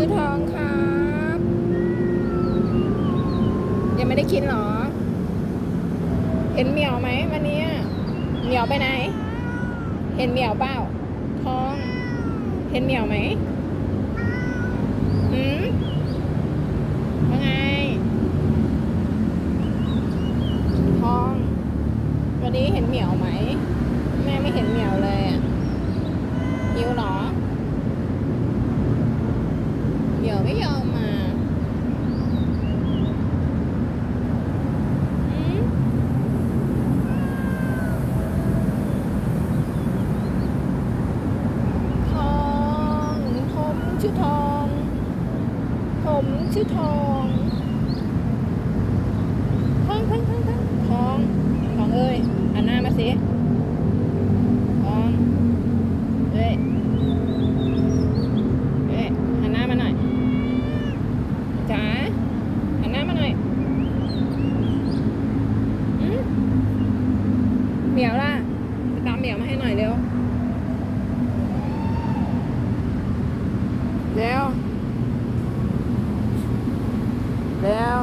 ซื้อทองครับยังไม่ได้กินหรอ เห็นเหมียวไหมวันนี้เหมียวไปไหน เห็นเหมียวเปล่าทอง เห็นเหมียวไหมหืมว่าไงทอง วันนี้เห็นเหมียวไหมแม่ไม่เห็นเหมียวเลยยิ้วหรอ เหมียวไม่ยอมมาอืมทองผมชื่อทอง ผมชื่อทองทองทองทองทองทองทองเอ้ยหันหน้ามาสิทองเอ้ยเอ้ยหันหน้ามาหน่อยจ๋าหันหน้ามาหน่อยอืมเห มียวล่ะไปตามเหมียวมาให้หน่อยเร็วเร็วเร็ว